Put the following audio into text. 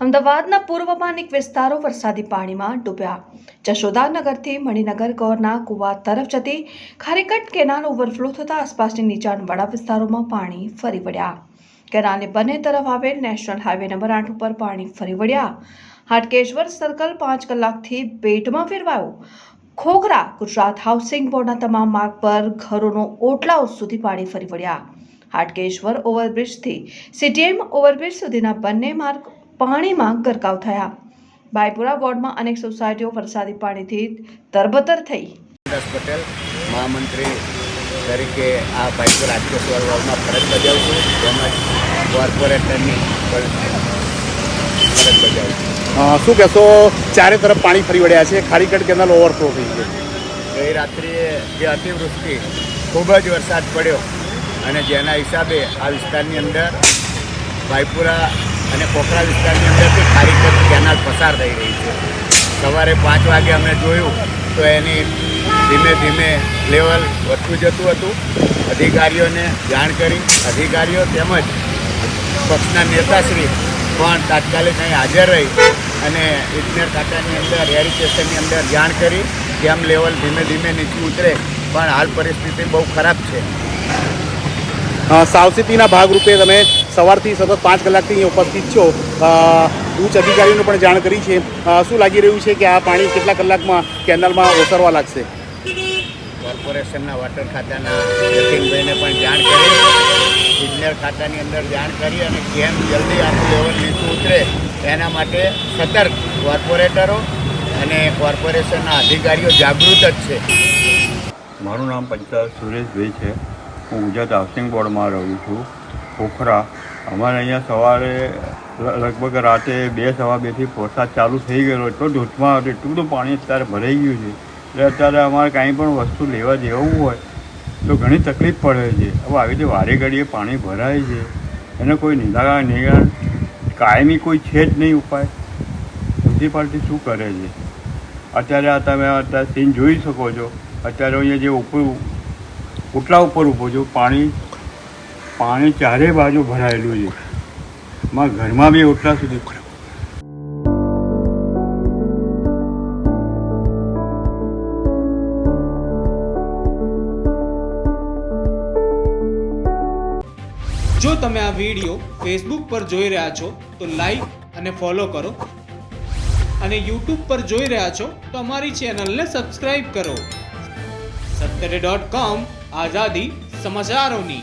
અમદાવાદના પૂર્વમાં માનિક વિસ્તારો વરસાદી પાણીમાં ડૂબ્યા. જશોદાનગરથી મણિનગર, ગોરના, કુવા તરફ જતી ખારીકટ કેનાલ ઓવરફ્લો થતાં આસપાસની નીચાણવાળા વિસ્તારોમાં પાણી ફરી વળ્યા. કેનાલની બંને તરફ આવેલ નેશનલ હાઈવે નંબર આઠ ઉપર પાણી ફરી વળ્યા. હાટકેશ્વર સર્કલ પાંચ કલાકથી બેટમાં ફેરવાયો. ખોખરા, ગુજરાત હાઉસિંગ બોર્ડના તમામ માર્ગ પર ઘરોનો ઓટલાઓ સુધી પાણી ફરી વળ્યા. હાટકેશ્વર ઓવરબ્રિજથી સીટીએમ ઓવરબ્રિજ સુધીના બંને માર્ગ પાણીમાં ગરકાવ થયા. ભાઈપુરા વોર્ડમાં અનેક સોસાયટીઓ વરસાદી પાણીથી તરબતર થઈ. પટેલ મહામંત્રી તરીકે આ ભાઈપુર રાજકેશ્વર વોર્ડમાં ફરજ બજાવું છું. તેમજ કોર્પોરેટરની ફરજ બજાવું છું. શું કહેશો? ચારે તરફ પાણી ફરી વળ્યા છે. ખારીકટ કેનાલ ઓવરફ્લો થઈ છે ગઈ રાત્રિએ જે અતિવૃષ્ટિ ખૂબ જ વરસાદ પડ્યો. અને જેના હિસાબે આ વિસ્તારની અંદર ભાઈપુરા અને પોખરા વિસ્તારની અંદરથી ખારીકટ કેનાલ પસાર થઈ રહી છે. સવારે પાંચ વાગે અમે જોયું તો એની ધીમે ધીમે લેવલ વધતું જતું હતું. અધિકારીઓને જાણ કરી. અધિકારીઓ તેમજ પક્ષના નેતાશ્રી પણ તાત્કાલિક અહીં હાજર રહી અને ઇજનેર ખાતાની અંદર એરિકેશનની અંદર જાણ કરી કેમ લેવલ ધીમે ધીમે નીચું ઉતરે, પણ હાલ પરિસ્થિતિ બહુ ખરાબ છે. સાવચેતીના ભાગરૂપે તમે સવારથી સતત પાંચ કલાકથી અહીં ઉપસ્થિત છો. ઉચ્ચ અધિકારીઓને પણ જાણ કરી છે. શું લાગી રહ્યું છે કે આ પાણી કેટલા કલાકમાં કેનાલમાં ઓસરવા લાગશે? કોર્પોરેશનના વોટર ખાતાના જતીનભાઈને પણ જાણ કરી. ઇજનેર ખાતાની અંદર જાણ કરી અને કેમ જલ્દી આખું લેવલ નીચું ઉતરે એના માટે સતર્ક કોર્પોરેટરો અને કોર્પોરેશનના અધિકારીઓ જાગૃત જ છે. મારું નામ પંચાયત સુરેશભાઈ છે. હું ગુજરાત હાઉસિંગ બોર્ડમાં રહું છું. ખોખરા. અમારે અહીંયા સવારે લગભગ રાતે બે, સવા બેથી વરસાદ ચાલુ થઈ ગયેલો. એટલો ધોધમાં હતો, એટલું બધું પાણી અત્યારે ભરાઈ ગયું છે. એટલે અત્યારે અમારે કાંઈ પણ વસ્તુ લેવા જવું હોય, તો ઘણી તકલીફ પડે છે. હવે આવી રીતે વારે ઘડીએ પાણી ભરાય છે. એને કોઈ નિરાકરણ નિરાકરણ કાયમી કોઈ છે જ નહીં ઉપાય. મ્યુનિસિપાલિટી શું કરે છે? અત્યારે આ તમે અત્યારે સીન જોઈ શકો છો. અત્યારે અહીંયા જે ઉપર ઉટલા ઉપર ઊભો છું, પાણી પાણી ચારે બાજુ ભરાયેલું છે. માં ઘરમાં બી ઓટલા સુધી જો તમે આ વીડિયો ફેસબુક પર જોઈ રહ્યા છો, તો લાઈક અને ફોલો કરો. અને યુટ્યુબ પર જોઈ રહ્યા છો, તો અમારી ચેનલને સબસ્ક્રાઈબ કરો. સત્તરે ડોટ કોમ આઝાદી સમાચારોની.